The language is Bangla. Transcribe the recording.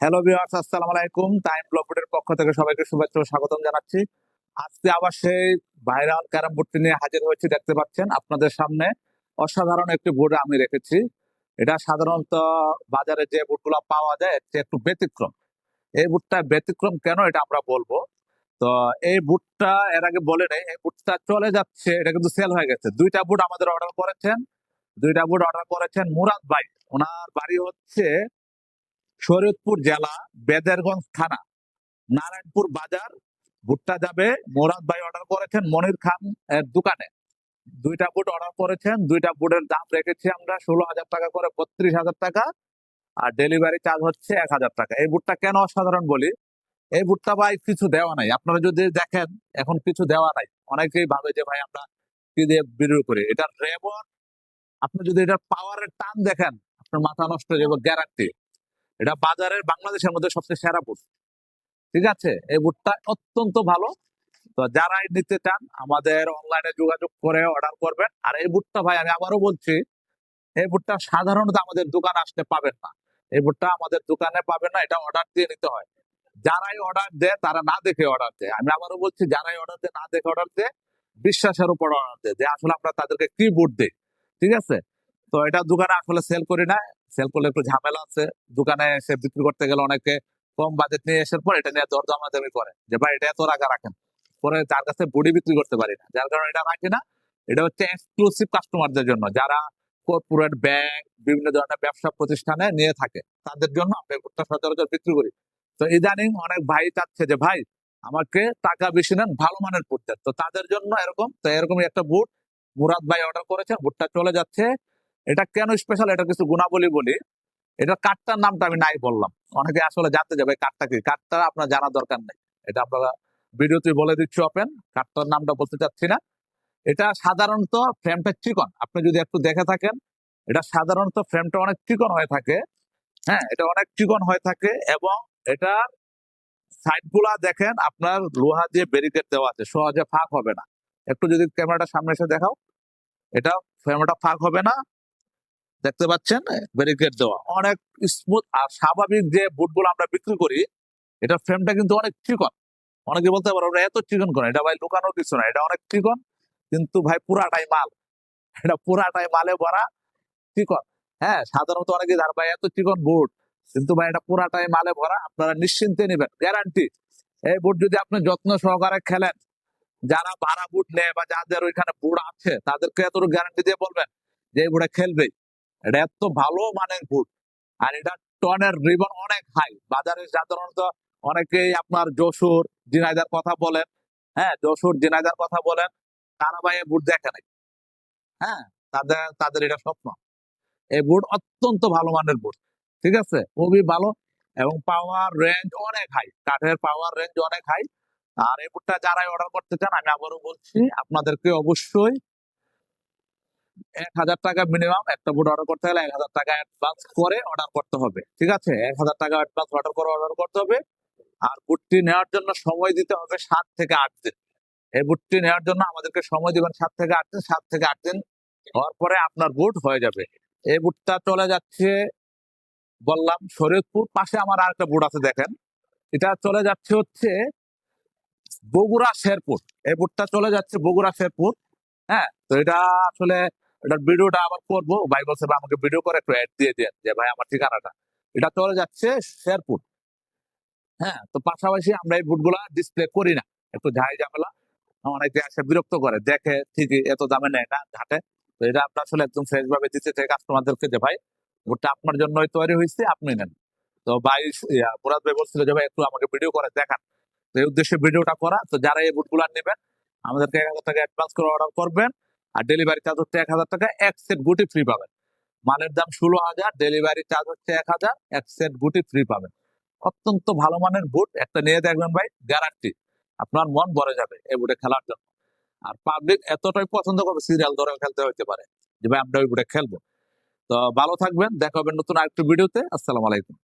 হ্যালো ভিউয়ার্স আসসালামু আলাইকুম। টাইম ব্লকবোর্ডের পক্ষ থেকে সবাইকে শুভেচ্ছা ও স্বাগতম জানাচ্ছি। আজকে আবার সেই ভাইরাল ক্যারাম বোর্ডটি নিয়ে হাজির হয়েছি, দেখতে পাচ্ছেন আপনাদের সামনে। অসাধারণ একটি বোর্ড আমি রেখেছি। এটা সাধারণত বাজারে যে বোর্ডগুলো পাওয়া যায়, এর একটু ব্যতিক্রম। এই বুটটা ব্যতিক্রম কেন এটা আমরা বলব? তো এই বুটটা এর আগে বলে নেই, এই বুটটা চলে যাচ্ছে, এটা কিন্তু সেল হয়ে গেছে। দুইটা বুট আমাদের অর্ডার করেছেন। দুইটা বুট অর্ডার করেছেন মুরাদ ভাই। ওনার বাড়ি হচ্ছে শরীয়তপুর জেলা, বেদেরগঞ্জ থানা। নারায়ণপুর বাজার, ভুট্টা যাবে, মোরাদ ভাই অর্ডার করেছেন মনির খান এর দোকানে। দুইটা বুট অর্ডার করেছেন, দুইটা বুটের দাম রেখেছি আমরা ষোলো হাজার টাকা করে বত্রিশ হাজার টাকা আর ডেলিভারি চার্জ হচ্ছে এক হাজার টাকা। এই বুটটা কেন অসাধারণ বলি? এই বুটটা ভাই কিছু দেওয়া নাই। আপনারা যদি দেখেন, এখন কিছু দেওয়া নাই। অনেকেই ভাবে যে ভাই আমরা কি দিয়ে বিক্রি করি? এটার রেবন আপনি যদি এটার পাওয়ারের টান দেখেন, আপনার মাথা নষ্ট হয়ে যাবে গ্যারান্টি এটা বাজারের বাংলাদেশের মধ্যে সবচেয়ে সেরা বুট ঠিক আছে? এই বুটটা অত্যন্ত ভালো। তো যারাই নিতে চান, আমাদের অনলাইনে যোগাযোগ করে অর্ডার করবেন। আর এই বুটটা ভাই, আমি আবারও বলছি, এই বুটটা সাধারণত আমাদের দোকান আসতে পাবেন না। এই বুটটা আমাদের দোকানে পাবেন না, এটা অর্ডার দিয়ে নিতে হয়। যারাই অর্ডার দেয়, তারা না দেখে অর্ডার দেয়। আমি আবারও বলছি, যারাই অর্ডার দেয়, না দেখে অর্ডার দেয়, বিশ্বাসের উপর অর্ডার দেয়। যে আসলে আমরা তাদেরকে কি বুট দিই? ঠিক আছে? তো এটা দোকানে আসলে সেল করি না। সেল করলে একটু ঝামেলা আছে। দোকানে এসে বিক্রি করতে গেলে অনেকে কম বাজেট নিয়ে আসার পর এটা নিয়ে দরদামাদামি করে যে, ভাই, এটা এত টাকা রাখেন। পরে তার কাছে বডি বিক্রি করতে পারি না। যার কারণে এটা রাখি না। এটা হচ্ছে এক্সক্লুসিভ কাস্টমারদের জন্য। যারা কর্পোরেট ব্যাংক বিভিন্ন ধরনের ব্যবসা প্রতিষ্ঠানে নিয়ে থাকে, তাদের জন্য এই সচরাচর বিক্রি করি। তো ইদানিং অনেক ভাই চাচ্ছে যে, ভাই, আমাকে টাকা বেশি নেন, ভালো মানের বুট তো তাদের জন্য এরকম, তো এরকমই একটা বুট মুরাদ ভাই অর্ডার করেছে বুটটা চলে যাচ্ছে। এটা কেন স্পেশাল এটা কিছু গুণাবলী বলি। এটা কাঠটার নামটা আমি নাই বললাম। অনেকে আসলে জানতে যাবে কাঠটা কি? কাঠটা আপনার জানার দরকার নেই। এটা আপনারা ভিডিওতে বলে দিচ্ছি ওপেন কাঠটার নামটা বলতে চাচ্ছি না। এটা সাধারণত ফ্রেমটা চিকন। আপনি যদি একটু দেখে থাকেন, এটা সাধারণত ফ্রেমটা অনেক চিকন হয়ে থাকে। হ্যাঁ এটা অনেক চিকন হয়ে থাকে এবং এটার সাইডগুলা দেখেন, আপনার লোহা দিয়ে ব্যারিকেড দেওয়া আছে। সহজে ফাঁক হবে না। একটু যদি ক্যামেরাটা সামনে এসে দেখাও। এটা ফ্রেমটা ফাঁক হবে না। দেখতে পাচ্ছেন? ব্যারিকেড দেওয়া। অনেক স্মুথ আর স্বাভাবিক যে বুটগুলো আমরা বিক্রি করি, এটা ফ্রেমটা কিন্তু অনেক চিকন। অনেকে বলতে পারো ওরা এত চিকন করে এটা ভাই লুকানোর কিছু না, এটা অনেক চিকন। কিন্তু ভাই পুরাটাই মাল। এটা পুরাটাই মালে ভরা চিকন। হ্যাঁ সাধারণত অনেকে ধার ভাই, এত চিকন বুট কিন্তু ভাই, এটা পুরাটাই মালে ভরা, আপনারা নিশ্চিন্তে নেবেন গ্যারান্টি এই বুট যদি আপনি যত্ন সহকারে খেলেন, যারা ভাড়া বুট নেয় বা যাদের ওইখানে বুট আছে, তাদেরকে এতটুকু গ্যারান্টি দিয়ে বলবেন যে, এই বুটে খেলবেই। এটা এত ভালো মানের বুট আর এটা টনের রিবন অনেক হাই বাজারে সাধারণত অনেকেই আপনার যশোর জিনাইদার কথা বলেন হ্যাঁ যশোর জিনাইদার কথা বলেন তারা ভাই বুট দেখে নাই হ্যাঁ তাদের তাদের এটা স্বপ্ন। এই বুট অত্যন্ত ভালো মানের বুট, ঠিক আছে? খুবই ভালো এবং পাওয়ার রেঞ্জ অনেক হাই কাঠের পাওয়ার রেঞ্জ অনেক হাই আর এই বুটটা যারাই অর্ডার করতে চান, আমি আবারও বলছি, আপনাদেরকে অবশ্যই এক হাজার টাকা মিনিমাম একটা বুট অর্ডার করতে হলে এক হাজার টাকা অ্যাডভান্স করে অর্ডার করতে হবে, ঠিক আছে? এক হাজার টাকা অ্যাডভান্স অর্ডার করে অর্ডার করতে হবে। আর বুটটি নেওয়ার জন্য সময় দিতে হবে সাত থেকে আট দিন। এই বুটটি নেওয়ার জন্য আমাদেরকে সময় দিবেন সাত থেকে আট দিন, সাত থেকে আট দিন। হওয়ার পরে আপনার বুট হয়ে যাবে। এই বুটটা চলে যাচ্ছে, বললাম শরীয়তপুর, পাশে আমার আর একটা বুট আছে, দেখেন। এটা চলে যাচ্ছে হচ্ছে বগুড়া শেরপুর। এই বুটটা চলে যাচ্ছে বগুড়া শেরপুর হ্যাঁ? তো এটা আসলে এটার ভিডিওটা আবার করব। ভাই বলছে আমাকে ভিডিও করে একটু অ্যাড দিয়ে দেন যে, ভাই, আমার ঠিকানাটা। এটা চলে যাচ্ছে শেরপুর। হ্যাঁ তো পাশাপাশি আমরা এই বুটগুলা ডিসপ্লে করি না। একটু ঝাই ঝামেলা। অনেকে এসে বিরক্ত করে। দেখে ঠিকই এত দামে নেয় না ঘাটে। তো এটা আপনার আসলে একদম ফ্রেশ ভাবে দিতে চাই কাস্টমারদেরকে যে, ভাই বুটটা আপনার জন্যই তৈরি হয়েছে, আপনি নেন। তো ভাই মুরাদ ভাই বলছিল যে, ভাই, একটু আমাকে ভিডিও করে দেখান। তো এই উদ্দেশ্যে ভিডিওটা করা। তো যারা এই বুটগুলা নেবেন, আমাদেরকে এক হাজার টাকা অ্যাডভান্স করে অর্ডার করবেন। আর ডেলিভারি চার্জ হচ্ছে এক হাজার টাকা, এক সেট গুটি ফ্রি পাবেন। মালের দাম ষোলো হাজার ডেলিভারি চার্জ হচ্ছে এক হাজার, এক সেট গুটি ফ্রি পাবেন। অত্যন্ত ভালো মানের বুট একটা নিয়ে দেখবেন ভাই গ্যারান্টি আপনার মন ভরে যাবে এই বুটে খেলার জন্য। আর পাবলিক এতটাই পছন্দ করবে সিরিয়াল ধরে খেলতে হইতে পারে। যে ভাই, আমরা ওই বুটে খেলব। তো ভালো থাকবেন, দেখা হবে নতুন আরেকটু ভিডিওতে আসসালামু আলাইকুম।